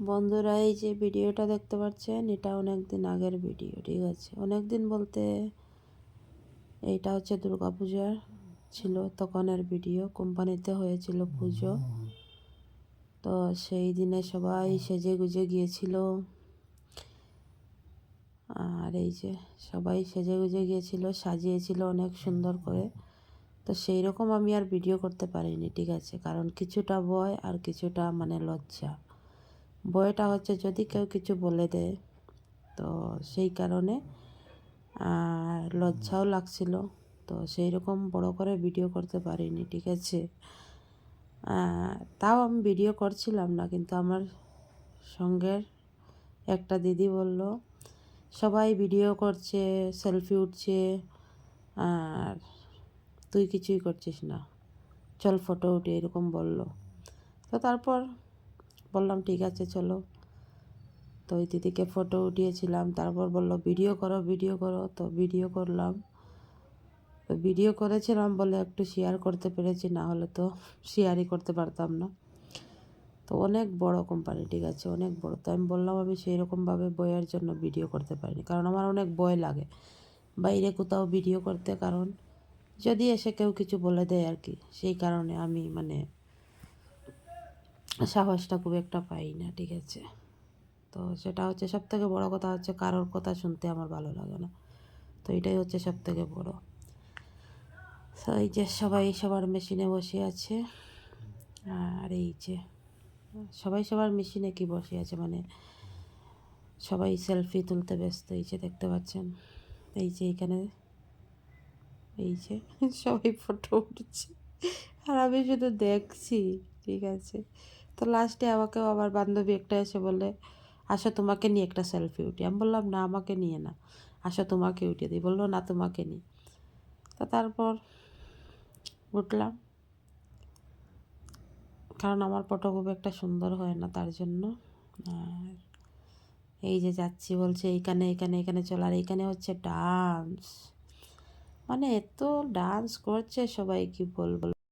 বন্ধুরা, এই যে ভিডিওটা দেখতে পাচ্ছেন, এটা অনেক দিন আগের ভিডিও, ঠিক আছে? অনেক দিন বলতে এইটা হচ্ছে দুর্গাপূজার ছিল, তখনের ভিডিও, কোম্পানিতে হয়েছিল পুজো। তো সেই দিনে সবাই সেজে গুজে গিয়েছিল। আর এই যে সবাই সেজে গুজে গিয়েছিল, সাজিয়েছিল অনেক সুন্দর করে। তো সেই রকম আমি আর ভিডিও করতে পারিনি, ঠিক আছে? কারণ কিছুটা ভয় আর কিছুটা মানে লজ্জা। ভয়টা হচ্ছে যদি কেউ কিছু বলে দেয়, তো সেই কারণে, আর লজ্জাও লাগছিল। তো সেই রকম বড় করে ভিডিও করতে পারিনি, ঠিক আছে? তাও আমি ভিডিও করছিলাম না, কিন্তু আমার সঙ্গের একটা দিদি বলল, সবাই ভিডিও করছে, সেলফি উঠছে, আর তুই কিছুই করছিস না, চল ফটো উঠে, এরকম বলল। তো তারপর বললাম, ঠিক আছে, চলো। তো ওই দিদিকে ফটো উঠিয়েছিলাম, তারপর বলল, ভিডিও করো ভিডিও করো। তো ভিডিও করলাম। তো ভিডিও করেছিলাম বলে একটু শেয়ার করতে পেরেছি, না হলে তো শেয়ারই করতে পারতাম না। তো অনেক বড় কোম্পানি ঠিক আছে, অনেক বড়। তো আমি বললাম, আমি সেই রকমভাবে বইয়ের জন্য ভিডিও করতে পারিনি, কারণ আমার অনেক ভয় লাগে। বাইরে কোথাও ভিডিও করতে, কারণ যদি এসে কেউ কিছু বলে দেয় আর কি, সেই কারণে আমি মানে সাহসটা খুব একটা পাই না, ঠিক আছে? তো সেটা হচ্ছে সব থেকে বড়ো কথা হচ্ছে কারোর কথা শুনতে আমার ভালো লাগে না। তো এটাই হচ্ছে সব থেকে বড় এই যে সবাই সবার মেশিনে বসে আছে। আর এই যে সবাই সবার মেশিনে কি বসে আছে? মানে সবাই সেলফি তুলতে ব্যস্ত, এই যে দেখতে পাচ্ছেন? এই যে এখানে এই যে সবাই ফটো উঠছে। আর আমি শুধু দেখছি, ঠিক আছে? তো লাস্টে আমাকে আবার বান্ধবী একটা এসে বলে আসো তোমাকে নিয়ে একটা সেলফি উঠি। আমি বললাম, না, আমাকে নিয়ে না। আসো তোমাকে উঠিয়ে দিই। বলল, না, তোমাকে নিই। তো তারপর উঠলাম। কারণ আমার ফটো খুব একটা সুন্দর হয় না তার জন্য। আর এই যে যাচ্ছি বলছে, এইখানে এখানে এখানে চল। আর এইখানে হচ্ছে ডান্স মানে এত ডান্স করছে সবাই, কি বলব?